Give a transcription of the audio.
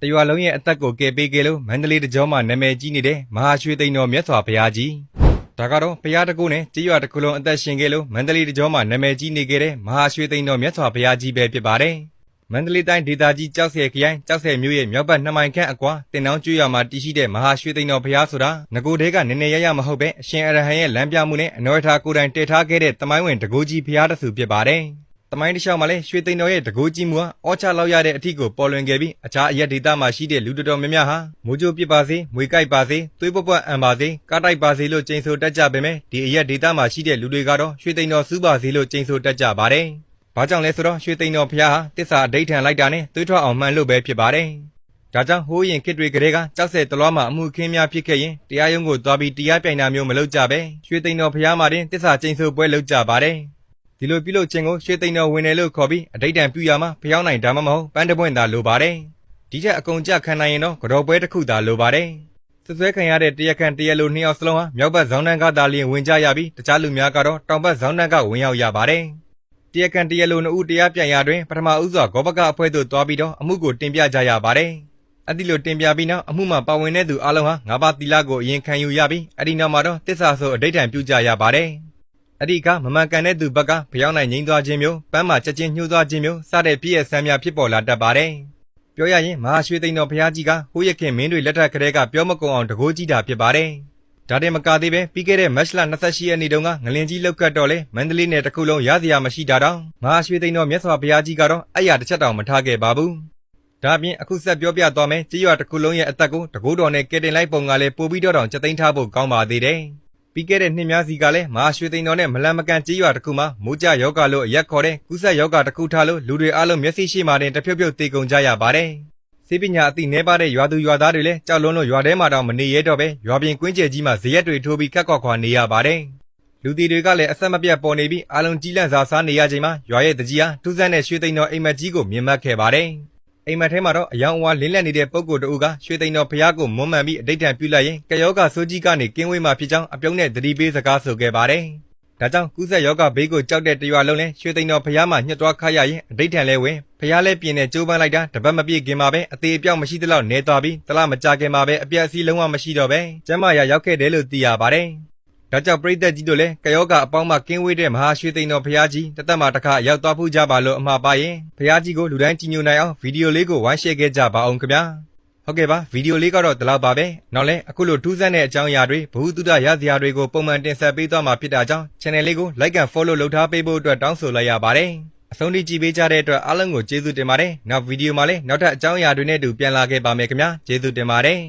တရွာလုံးရဲ့အသက်ကိုကယ်ပေးခဲ့လို့မန္တလေးတကြောမှာနာမည်ကြီးနေတဲ့မဟာရွှေသိန်းတော်မြတ်စွာဘုရားကြီးဒါကတော့ဘုရားတကူနဲ့ကြေးရွာတစ်ခုလုံးအသက်ရှင်ခဲ့လို့မန္တလေးတကြောမှာနာမည်ကြီးနေခဲ့တဲ့မဟာရွှေသိန်းတော်မြတ်စွာဘုရားကြီးပဲဖြစ်ပါတယ်မန္တလေးတိုင်းဒေသကြီးကြောက်ဆယ်ခရိုင်ကြောက်ဆယ်မြို့ရဲ့မြောက်ဘက်2မိုင်ခန့်အကွာတင်တောင်းကျွော်မှာတည်ရှိတဲ့မဟာရွှေသိန်းတော်ဘုရားဆိုတာငကိုတဲကနည်းနည်းရရမဟုတ်ပဲအရှင်အရဟံရဲ့လမ်းပြမှုနဲ့အနောရထာကိုယ်တိုင်တည်ထားခဲ့တဲ့တမိုင်းဝင်တကူကြီးဘုရားတစ်ဆူဖြစ်ပါတယ် တမိုင်းတစ်လျှောက်မှာလည်းရွှေသိန်းတော်ရဲ့တကူကြီးမူဟာအောချလောက်ရတဲ့အထီကိုပေါ်လွင်ခဲ့ပြီးအခြားအရက်ဒေသမှာရှိတဲ့လူတော်တော်များများဟာမိုးကြိုးပစ်ပါစေမွေကြိုက်ပါစေသွေးပွက်ပွက်အံပါစေကားတိုက်ပါစေလို့ကြိမ်ဆိုတတ်ကြပေမဲ့ဒီအရက်ဒေသမှာရှိတဲ့လူတွေကတော့ရွှေသိန်းတော်စူးပါစေလို့ကြိမ်ဆိုတတ်ကြပါတယ်ဘာကြောင့်လဲဆိုတော့ရွှေသိန်းတော်ဘုရားဟာတစ္ဆာအဋိဌံလိုက်တာနဲ့သွေးထွက်အောင်မှန်လို့ပဲဖြစ်ပါတယ်ဒါကြောင့်ဟိုးရင်ခေတ်တွေကလေးကကြောက်စဲတလွားမှာအမှုခင်းများဖြစ်ခဲ့ရင်တရားရုံးကိုသွားပြီးတရားပြိုင်တာမျိုးမလုပ်ကြပဲရွှေသိန်းတော်ဘုရားမှာတင်တစ္ဆာကျိန်ဆိုပွဲလုပ်ကြပါတယ် ဒီလိုပြုလုပ်ခြင်းကိုရွှေသိန်းတော်ဝင်တယ်လို့ခေါ်ပြီးအဋိဌံပြုရမှာဖျောင်းနိုင်ဒါမှမဟုတ်ပန်းတပွင့်သာလိုပါတယ်ဒီချက်အကုန်ကြခံနိုင်ရင်တော့ကြော်ပွဲတစ်ခုသာလိုပါတယ်ဆွဆွဲခံရတဲ့တရက်ခန့်တရက်လိုနှစ်ယောက်စလုံးဟာမြောက်ဘက်ဇောင်းတန်းကသာလျင်ဝင်ကြရပြီးတခြားလူများကတော့တောင်ဘက်ဇောင်းတန်းကဝင်ရောက်ရပါတယ်တရက်ခန့်တရက်လိုနှစ်ဦးတရားပြိုင်ရာတွင်ပထမဦးစွာဂောဘကအဖွဲ့သို့တွားပြီးတော့အမှုကိုတင်ပြကြရပါတယ်အဲ့ဒီလိုတင်ပြပြီးနောက်အမှုမှာပါဝင်တဲ့သူအလုံးဟာငါးပါးသီလကိုအရင်ခံယူရပြီးအဲ့ဒီနောက်မှာတော့တစ္ဆာဆိုအဋိဌံပြုကြရပါတယ် အဲ့ဒီကမမှန်ကန်တဲ့သူဘက်ကဖျောင်းနိုင်ငိမ့်သွားခြင်းမျိုးပန်းမှာချက်ချင်းညှိုးသွားခြင်းမျိုးစတဲ့ပြည့်ရဲ့ဆန်းများဖြစ်ပေါ်လာတတ်ပါတယ်ပြောရရင်မဟာရွှေသိန်းတော်ဘုရားကြီးကဟိုးရခင်မင်းတွေလက်ထက်ကလေးကပြောမကုန်အောင်တကိုးကြီးတာဖြစ်ပါတယ်ဒါတင်မကသေးပဲပြီးခဲ့တဲ့မတ်လ28ရက်နေ့တုန်းကငလင်ကြီးလောက်ကတ်တော့လေမန္တလေးနယ်တစ်ခုလုံးရစရာမရှိတာတောင်မဟာရွှေသိန်းတော်မြတ်စွာဘုရားကြီးကတော့အဲ့ရတစ်ချက်တောင်မထားခဲ့ပါဘူးဒါပြင်အခုဆက်ပြောပြသွားမယ်ကြေးရွာတစ်ခုလုံးရဲ့အသက်ကိုတကိုးတော်နဲ့ကဲတင်လိုက်ပုံကလည်းပို့ပြီးတော့တောင်စက်သိမ်းထားဖို့ကောင်းပါသေးတယ် ပြီးခဲ့တဲ့နှစ်များစီကလည်းမဟာရွှေသိန်းတော်နဲ့မလန်မကန်ကြေးရွာတစ်ခုမှာမိုးကြယောဂလို့အရက်ခေါ်တဲ့ကုသယောဂတစ်ခုထားလို့လူတွေအလုံးမျက်စိရှိမှတင်တဖြုတ်ဖြုတ်တေကုန်ကြရပါတယ်စေပညာအသိနှဲပါတဲ့ရွာသူရွာသားတွေလည်းကြောက်လွန်းလို့ရွာထဲမှာတောင်မနေရတော့ပဲရွာပြင်ကွင်းကျဲကြီးမှာဇရက်တွေထိုးပြီးခက်ခွက်ခွာနေရပါတယ်လူတီတွေကလည်းအဆက်မပြတ်ပေါ်နေပြီးအာလုံးကြီးလန့်စာစားနေရချိန်မှာရွာရဲ့တကြီးဟာထူးဆန်းတဲ့ရွှေသိန်းတော်အိမ်မက်ကြီးကိုမြင်မှတ်ခဲ့ပါတယ် အိမ်မက်ထဲမှာတော့အယောင်အဝါလင်းလက်နေတဲ့ပုဂ္ဂိုလ်တဦးကရွှေသိန်းတော်ဖျားကိုမွမ်းမံပြီးအဋိဌံပြုလိုက်ရင်ကယောဂဆိုးကြီးကနေကင်းဝေးမှဖြစ်ကြောင်းအပြုံးနဲ့သတိပေးစကားဆိုခဲ့ပါတယ်ဒါကြောင့်ကုသယောဂဘေးကိုကြောက်တဲ့တရွာလုံးလဲရွှေသိန်းတော်ဖျားမှညှက်သွားခါရရင်အဋိဌံလဲဝင်ဖျားလဲပြင်းနဲ့ကြိုးပမ်းလိုက်တာတပတ်မပြည့်ခင်မှာပဲအသေးအပြောက်မရှိသလောက်နေသွားပြီးတလားမကြခင်မှာပဲအပြက်အစီးလုံးဝမရှိတော့ပဲကျမ်းမာရရောက်ခဲ့တယ်လို့သိရပါတယ် ဒါကြောင့်ပြိသက်ကြီးတို့လည်းကယောဂအပေါင်းမှကင်းဝေးတဲ့မဟာရွှေသိန်းတော်ဖျားကြီးတသက်မှာတစ်ခါရောက်သွားဖူးကြပါလို့အမှားပါရင်ဖျားကြီးကိုလူတိုင်းကြည်ညိုနိုင်အောင်ဗီဒီယိုလေးကိုဝိုင်းရှယ်ခဲ့ကြပါအောင်ခင်ဗျာဟုတ်ကဲ့ပါဗီဒီယိုလေးကတော့ဒီလောက်ပါပဲနောက်လဲအခုလိုထူးဆန်းတဲ့အကြောင်းအရာတွေဘ ഹു တုဒရစရာတွေကိုပုံမှန်တင်ဆက်ပေးသွားမှာဖြစ်တာကြောင့် channel လေးကို like and follow လုပ်ထားပေးဖို့အတွက်တောင်းဆိုလိုက်ရပါတယ်အဆုံးထိကြည့်ပေးကြတဲ့အတွက်အားလုံးကိုကျေးဇူးတင်ပါတယ်နောက်ဗီဒီယိုမှာလည်းနောက်ထပ်အကြောင်းအရာတွေနဲ့အတူပြန်လာခဲ့ပါမယ်ခင်ဗျာကျေးဇူးတင်ပါတယ်